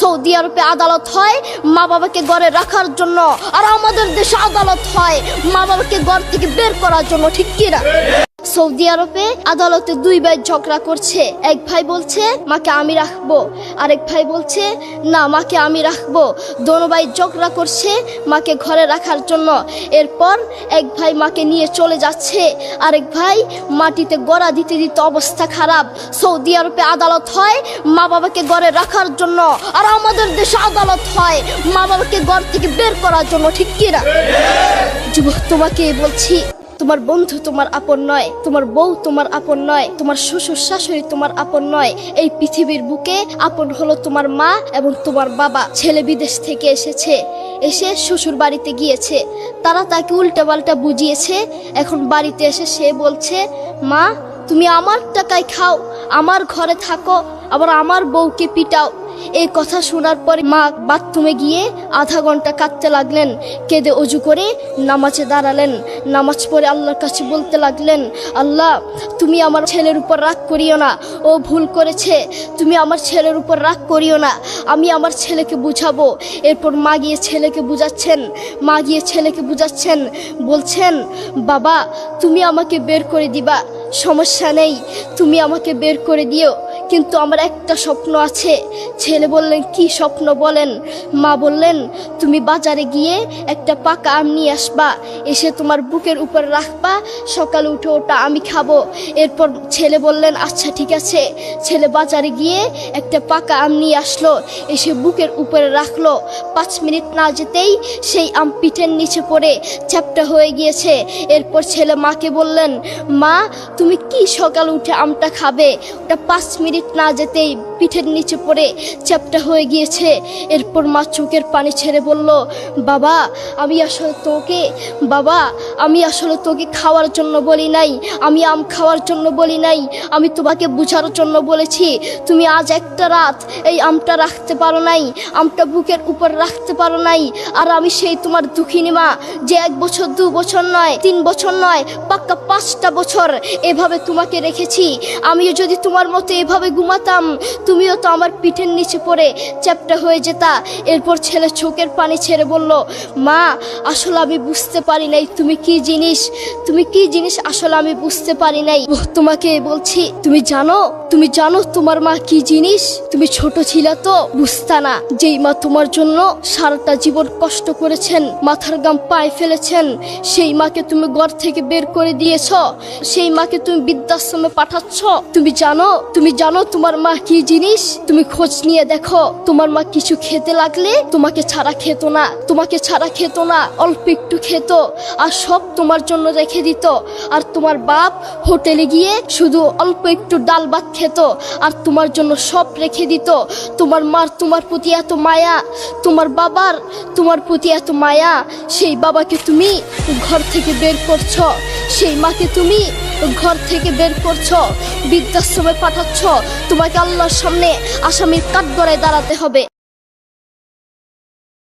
Saudi আরবে আদালত হয় মা বাবাকে ঘরে রাখার জন্য। আর আমাদের দেশে আদালত হয় মা বাবাকে ঘর থেকে বের করার জন্য, ঠিক কিনা? সৌদি আরবে আদালতে দুই ভাই ঝগড়া করছে। এক ভাই বলছে, মাকে আমি রাখব। আরেক ভাই বলছে, না, মাকে আমি রাখব। দোনো ভাই ঝগড়া করছে মাকে ঘরে রাখার জন্য। এরপর এক ভাই মাকে নিয়ে চলে যাচ্ছে। আরেক ভাই মাটিতে গড়া দিতে দিতে অবস্থা খারাপ। সৌদি আরবে আদালত হয় মা বাবাকে ঘরে রাখার জন্য। আর আমাদের দেশে আদালত হয় মা বাবাকে ঘর থেকে বের করার জন্য, ঠিক কিনা? যুবক, তোমাকে বলছি তোমার বন্ধু তোমার আপন নয়, তোমার বউ তোমার আপন নয়, তোমার শ্বশুর শাশুড়ি তোমার আপন নয়। এই পৃথিবীর বুকে আপন হলো তোমার মা এবং তোমার বাবা। ছেলে বিদেশ থেকে এসেছে, এসে শ্বশুর বাড়িতে গিয়েছে। তারা তাকে উল্টা পাল্টা বুঝিয়েছে। এখন বাড়িতে এসে সে বলছে, মা, তুমি আমার টাকায় খাও, আমার ঘরে থাকো, আবার আমার বউকে পিটাও। এই কথা শোনার পরে মা বাথরুমে গিয়ে আধা ঘণ্টা কাঁদতে লাগলেন, কেঁদে অজু করে নামাজে দাঁড়ালেন। নামাজ পড়ে আল্লাহর কাছে বলতে লাগলেন, আল্লাহ, তুমি আমার ছেলের উপর রাগ করিও না। ও ভুল করেছে, তুমি আমার ছেলের উপর রাগ করিও না। আমি আমার ছেলেকে বুঝাবো। এরপর মা গিয়ে ছেলেকে বুঝাচ্ছেন, মা গিয়ে ছেলেকে বুঝাচ্ছেন, বলছেন, বাবা, তুমি আমাকে বের করে দিবা, সমস্যা নেই। তুমি আমাকে বের করে দিও। কিন্তু আমার একটা স্বপ্ন আছে। ছেলে বললেন, কি স্বপ্ন বলেন? মা বললেন, তুমি বাজারে গিয়ে একটা পাকা আম নিয়ে আসবা। এসে তোমার বুকের উপর রাখবা। সকালে উঠে ওটা আমি খাব। এরপর ছেলে বললেন আচ্ছা ঠিক আছে। ছেলে বাজারে গিয়ে একটা পাকা আম নিয়ে আসলো। এসে বুকের উপরে রাখল। পাঁচ মিনিট না যেতেই সেই আম পিঠের নিচে পড়ে চ্যাপটা হয়ে গিয়েছে। এরপর ছেলে মাকে বললেন, মা, তুমি কি সকাল উঠে আমটা খাবে? ওটা পাঁচ মিনিট না যেতেই পিঠের নিচে পড়ে চ্যাপটা হয়ে গিয়েছে। এরপর মা চোখের পানি ছেড়ে বলল, বাবা, আমি আসলে তোকে, বাবা, আমি আসলে তোকে খাওয়ার জন্য বলি নাই, আমি আম খাওয়ার জন্য বলি নাই, আমি তোমাকে বুঝার জন্য বলেছি, তুমি আজ একটা রাত এই আমটা রাখতে পারো নাই, আমটা বুকের উপর রাখতে পারো নাই, আর আমি সেই তোমার দুঃখিনী মা, যে এক বছর, দু বছর নয়, তিন বছর নয়, পাক্কা পাঁচটা বছর এভাবে তোমাকে রেখেছি। আমিও যদি তোমার মতো এভাবে ঘুমাতাম তুমিও তো আমার পিঠের নিচে পড়ে চ্যাপটা হয়ে যেতা। এরপর ছেলে চোখের পানি ছেড়ে বলল, মা, আসলে আমি বুঝতে পারি নাই তুমি কি জিনিস। তুমি কি জিনিস আসলে আমি বুঝতে পারি নাই। তোমাকে বলছি, তুমি জানো? তুমি জানো তোমার মা কি জিনিস? তুমি ছোট ছিলে তো, বুঝতা না। যেই মা তোমার জন্য সারাটা জীবন কষ্ট করেছেন, মাথার গাম পায়ে ফেলেছেন, সেই মাকে তুমি ঘর থেকে বের করে দিয়েছ। সেই মাকে তুমি বৃদ্ধাশ্রমে পাঠাচ্ছ। তুমি জানো তুমি জানো তোমার মা কি জিনিস তুমি খোঁজ নিয়ে দেখো, তোমার মা কিছু খেতে লাগলে তোমাকে ছাড়া খেত না, তোমাকে ছাড়া খেত না, অল্প একটু খেত আর সব তোমার জন্য রেখে দিত। আর তোমার বাপ হোটেলে গিয়ে শুধু অল্প একটু ডাল ভাত খেত আর তোমার জন্য সব রেখে দিত। তোমার মার তোমার প্রতি এত মায়া, তোমার বাবার তোমার প্রতি এত মায়া, সেই বাবাকে তুমি ঘর থেকে বের করছ। সেই মাকে তুমি ঘর থেকে বের করছ, বৃদ্ধাশ্রমে পাঠাচ্ছ। তোমাকে আল্লাহর সামনে আসামির কাঠগড়ায় দাঁড়াতে হবে।